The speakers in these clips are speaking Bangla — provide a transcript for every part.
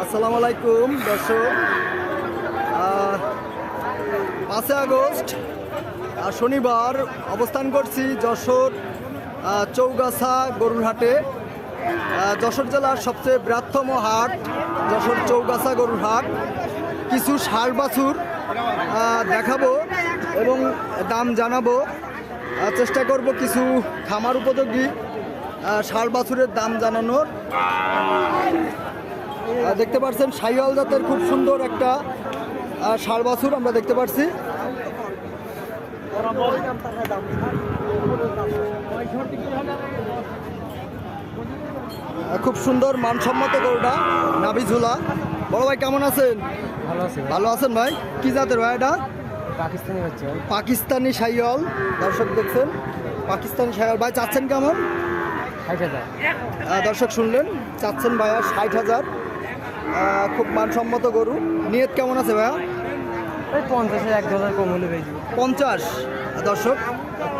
আসসালামু আলাইকুম, দর্শক। পাঁচই আগস্ট শনিবার অবস্থান করছি যশোর চৌগাছা গরুরহাটে। যশোর জেলার সবচেয়ে বৃহত্তম হাট যশোর চৌগাছা গরুর হাট কিছু ষাড় বাছুর দেখাবো এবং দাম জানাব। চেষ্টা করব কিছু খামার উপযোগী ষাড় বাছুরের দাম জানানোর। দেখতে পাচ্ছেন সাইওয়াল জাতের খুব সুন্দর একটা ষাড় বাছুর আমরা দেখতে পাচ্ছি। খুব সুন্দর মানসম্মত গরুটা নাভি ঝুলা বড় ভাই কেমন আছেন? ভালো ভালো আছেন ভাই? কি জাতের ভাই এটা? পাকিস্তানি হচ্ছে পাকিস্তানি সাইওয়াল দর্শক দেখছেন? পাকিস্তানি সাইওয়াল ভাই চাচ্ছেন কেমন? ষাট হাজার। দর্শক শুনলেন? চাচ্ছেন ভাইয়া ষাট হাজার। খুব মানসম্মত গরু। নিয়ত কেমন আছে ভাইয়া? ওই পঞ্চাশে এক হাজার কম হলে পঞ্চাশ। দর্শক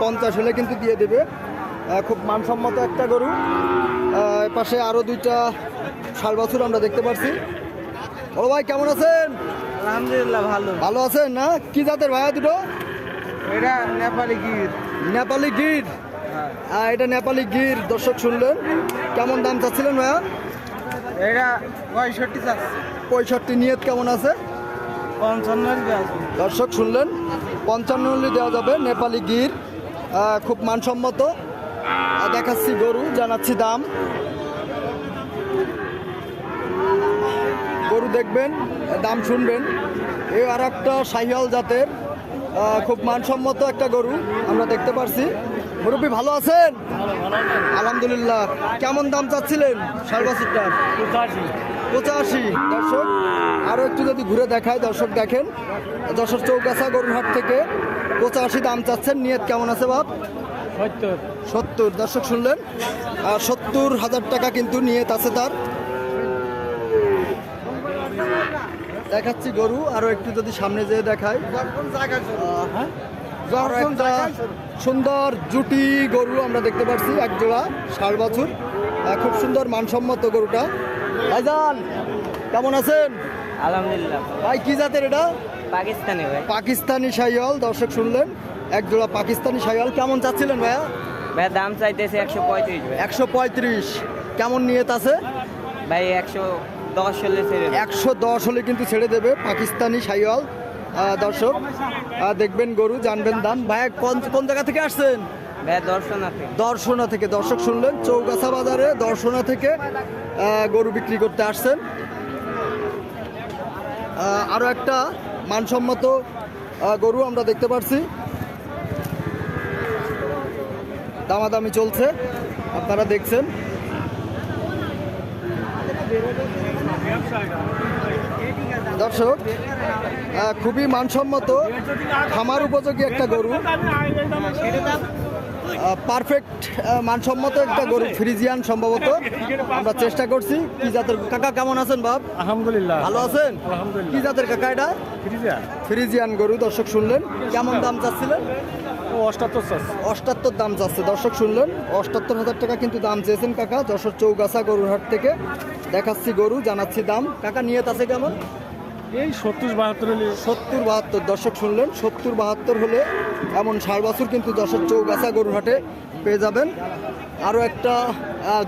পঞ্চাশ হলে কিন্তু দিয়ে দেবে। খুব মানসম্মত একটা গরু। পাশে আরও দুইটা ষাট বছর আমরা দেখতে পাচ্ছি ও ভাই কেমন আছেন? আলহামদুলিল্লাহ ভালো। ভালো আছেন না? কি জাতের ভাইয়া দুটো? এটা নেপালি গির। নেপালি গির? আহ, এটা নেপালি গির দর্শক শুনলেন। কেমন দাম চাচ্ছিলেন ভাইয়া? এটা পঁয়ষট্টি চাচ্ছে। পঁয়ষট্টি নিয়ত কেমন আছে? পঞ্চান্ন দর্শক শুনলেন পঞ্চান্ন দেওয়া যাবে নেপালি গির। খুব মানসম্মত। দেখাচ্ছি গরু জানাচ্ছি দাম। গরু দেখবেন দাম শুনবেন। এই আর একটা সাহিয়াল জাতের খুব মানসম্মত একটা গরু আমরা দেখতে পারছি। মুরব্বী ভালো আছেন? আলহামদুলিল্লাহ। কেমন দাম চাচ্ছিলেন সাড়ে পঁচাশি। দর্শক আরও একটু যদি ঘুরে দেখায় দর্শক দেখেন। যশোর চৌগাছা গরুরহাট থেকে পঁচাশি দাম চাচ্ছেন। নিয়ত কেমন আছে বাপ? সত্তর। সত্তর। দর্শক শুনলেন আর সত্তর হাজার টাকা কিন্তু নিয়ত আছে তার। দেখাচ্ছি গরু আরও একটু যদি সামনে যেয়ে আরও একটা সুন্দর জুটি গরু আমরা দেখতে পাচ্ছি এক জোড়া ষাট বছর। খুব সুন্দর মানসম্মত গরুটা। ভাইজান কেমন আছেন? আলহামদুলিল্লাহ। ভাই কি জাতের এটা? পাকিস্তানি ভাই। পাকিস্তানি সাইয়াল দর্শক শুনলেন। এক জোড়া পাকিস্তানি সাইয়াল কেমন চাচ্ছিলেন ভাইয়া? ভাই দাম চাইতেছে একশো পঁয়ত্রিশ একশো পঁয়ত্রিশ। কেমন নিয়ত আছে? ভাই একশো দশ হলে ছেড়ে একশো দশ হলে কিন্তু ছেড়ে দেবে পাকিস্তানি সাইয়াল আহ, দর্শক। দেখবেন গরু জানবেন দাম। ভাইয়া কোন কোন জায়গা থেকে আসছেন? দর্শনা থেকে। দর্শক শুনলেন চৌগাছা বাজারে দর্শনা থেকে গরু বিক্রি করতে আসছেন। আরও একটা মানসম্মত গরু আমরা দেখতে পাচ্ছি দামাদামি চলছে আপনারা দেখছেন। দর্শক খুবই মানসম্মত খামার উপযোগী একটা গরু। পারফেক্ট মানসম্মত একটা গরু ফ্রিজিয়ান সম্ভবত। আমরা চেষ্টা করছি কি জাতের কাকা কেমন আছেন বাপ? আলহামদুলিল্লাহ। ভালো আছেন? আলহামদুলিল্লাহ। কি জাতের কাকা এটা? ফ্রিজা ফ্রিজিয়ান গরু দর্শক শুনলেন। কেমন দাম চাচ্ছিলেন? অষ্টাত্তর অষ্টাত্তর দাম চাচ্ছে দর্শক শুনলেন। অষ্টাত্তর হাজার টাকা কিন্তু দাম চেয়েছেন কাকা যশোর চৌগাছা গরুর হাট থেকে। দেখাচ্ছি গরু জানাচ্ছি দাম। কাকা নিয়ত আছে কেমন? এই সত্তর বাহাত্তর হলে সত্তর বাহাত্তর, দর্শক শুনলেন, সত্তর বাহাত্তর হলে এমন ষাট বছর কিন্তু যশোর চৌগাছা গরুর হাটে পেয়ে যাবেন। আরও একটা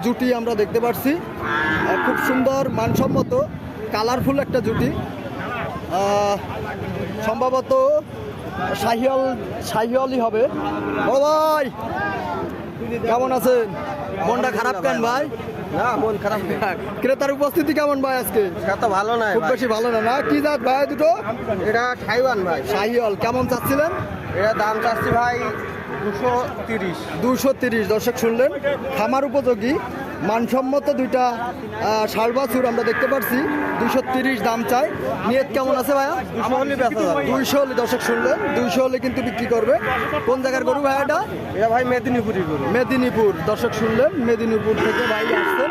জুটি আমরা দেখতে পাচ্ছি খুব সুন্দর, মানসম্মত, কালারফুল একটা জুটি। সম্ভবত শাহিয়াল শাহিয়ালই হবে। ও ভাই, কেমন আছেন? মনটা খারাপ কেন ভাই? না মন খারাপ নেই ক্রেতার উপস্থিতি কেমন ভাই আজকে? তো ভালো নাই খুব বেশি ভালো না না? কি জাত ভাই দুটো? এটা থাইওয়ান ভাই। শাহিয়াল কেমন চাচ্ছিলেন? এটা দাম চাচ্ছি ভাই দুশো তিরিশ। দুশো তিরিশ দর্শক শুনলেন। খামার উপযোগী। মানসম্মত দুইটা ষাট বাছুর আমরা দেখতে পাচ্ছি দুশো তিরিশ দাম চাই। নিয়ত কেমন আছে ভাইয়া? দুইশো হলে দর্শক শুনলেন দুইশো হলে কিন্তু বিক্রি করবে। কোন জায়গার গরু ভাইয়াটা এটা? এটা ভাই মেদিনীপুরি গরু। মেদিনীপুর। দর্শক শুনলেন মেদিনীপুর থেকে ভাই আসছেন।